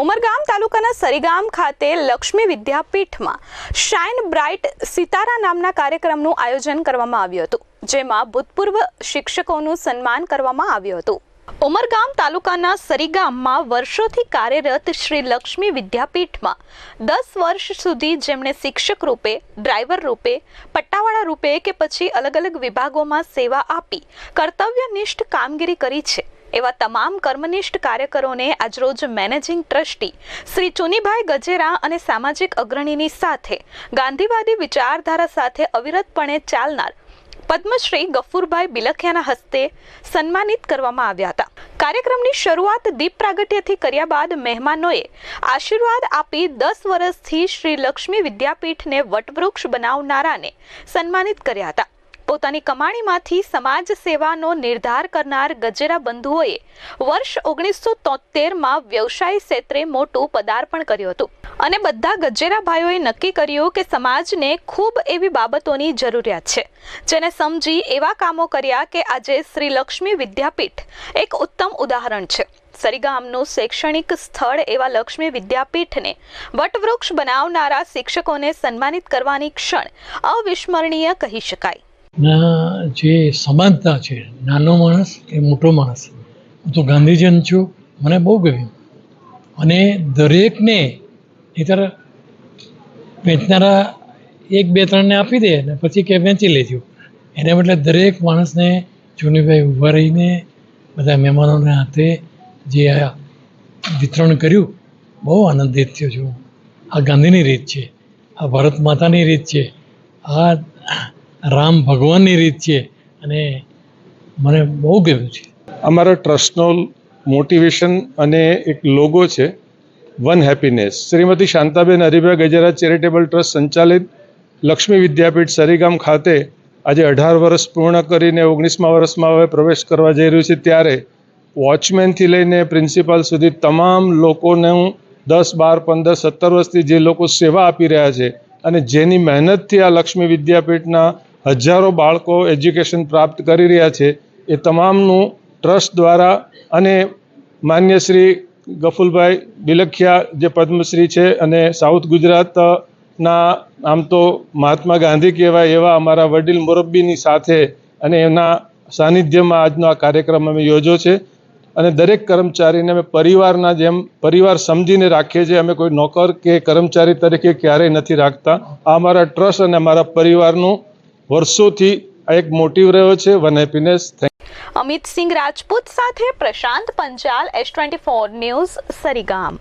ઉમરગામ તાલુકાના સરીગામ ખાતે લક્ષ્મી વિદ્યાપીઠમાં શાઇન બ્રાઇટ સિતારા નામના કાર્યક્રમનું આયોજન કરવામાં આવ્યું હતું, જેમાં ભૂતપૂર્વ શિક્ષકોનું સન્માન કરવામાં આવ્યું હતું. ઉમરગામ તાલુકાના સરીગામમાં વર્ષોથી કાર્યરત શ્રી લક્ષ્મી વિદ્યાપીઠમાં દસ વર્ષ સુધી જેમણે શિક્ષક રૂપે, ડ્રાઈવર રૂપે, પટ્ટાવાળા રૂપે કે પછી અલગ અલગ વિભાગોમાં સેવા આપી કર્તવ્યનિષ્ઠ કામગીરી કરી છે. એવા તમામ કર્મનિષ્ઠ કાર્યકરોને આજરોજ મેનેજિંગ ટ્રસ્ટી શ્રી ચુનીભાઈ ગજેરા અને સામાજિક અગ્રણીની સાથે ગાંધીવાદી વિચારધારા સાથે અવિરતપણે ચાલનાર પદ્મશ્રી ગફુરભાઈ બિલખિયાના હસ્તે સન્માનિત કરવામાં આવ્યા હતા. કાર્યક્રમની શરૂઆત દીપ પ્રાગટ્યથી કર્યા બાદ મહેમાનોએ આશીર્વાદ આપી દસ વર્ષથી શ્રી લક્ષ્મી વિદ્યાપીઠને વટવૃક્ષ બનાવનારાને સન્માનિત કર્યા હતા. પોતાની કમાણીમાંથી સમાજ સેવાનો નિર્ધાર કરનાર ગજેરા બંધુઓએ વર્ષ ઓગણીસો તોતેરમાં વ્યવસાય ક્ષેત્રે મોટું પદાર્પણ કર્યું હતું. અને બધા ગજેરા ભાઈઓએ નક્કી કર્યું કે સમાજને ખૂબ એવી બાબતોની જરૂરિયાત છે. જેને સમજી એવા કામો કર્યા કે આજે શ્રી લક્ષ્મી વિદ્યાપીઠ એક ઉત્તમ ઉદાહરણ છે. સરીગામનું શૈક્ષણિક સ્થળ એવા લક્ષ્મી વિદ્યાપીઠને વટવૃક્ષ બનાવનારા શિક્ષકોને સન્માનિત કરવાની ક્ષણ અવિસ્મરણીય કહી શકાય. ના, જે સમાનતા છે, નાનો માણસ કે મોટો માણસ. હું તો ગાંધીજન છું, મને બહુ ગમ્યું. અને દરેકને નહીતર વેચનારા એક, બે, ત્રણને આપી દે ને પછી કે વેચી લેજો. એને બદલે દરેક માણસને ચુનીભાઈ ઊભા રહીને બધા મહેમાનોના હાથે જે આ વિતરણ કર્યું, બહુ આનંદિત થયો છું. આ ગાંધીની રીત છે, આ ભારત માતાની રીત છે. આ રામ ભગવાનની રીત છે અને મને બહુ ગમ્યું છે. અમારા ટ્રસ્ટનો મોટિવેશન અને એક લોગો છે, one happiness. Shrimati Shantaben Haribhai Gajera charitable trust સંચાલિત લક્ષ્મી વિદ્યાપીઠ સરીગામ ખાતે આજે અઢાર વર્ષ પૂર્ણ કરીને ઓગણીસમા વર્ષમાં હવે પ્રવેશ કરવા જઈ રહ્યું છે. ત્યારે વોચમેનથી લઈને પ્રિન્સિપાલ સુધી તમામ લોકોને હું દસ, બાર, પંદર, સત્તર વર્ષથી જે લોકો સેવા આપી રહ્યા છે અને જેની મહેનતથી આ લક્ષ્મી વિદ્યાપીઠના હજારો બાળકો એજ્યુકેશન પ્રાપ્ત કરી રહ્યા છે. એ તમામનું ટ્રસ્ટ દ્વારા અને માન્ય શ્રી ગફુલભાઈ બિલખિયા જે પદ્મશ્રી છે અને સાઉથ ગુજરાતના આમ તો મહાત્મા ગાંધી કહેવાય એવા અમારા વડીલ મોરબ્બીની સાથે અને એના સાનિધ્યમાં આજનો આ કાર્યક્રમ અમે યોજ્યો છે. અને દરેક કર્મચારીને અમે પરિવારના જેમ પરિવાર સમજીને રાખીએ છીએ. અમે કોઈ નોકર કે કર્મચારી તરીકે ક્યારેય નથી રાખતા. આ અમારા ટ્રસ્ટ અને અમારા પરિવારનું વર્ષોથી એક મોટિવ રહ્યો છે. વન હેપીનેસ અમિત સિંહ રાજપૂત સાથે Prashant Panchal S twenty four news Sarigam.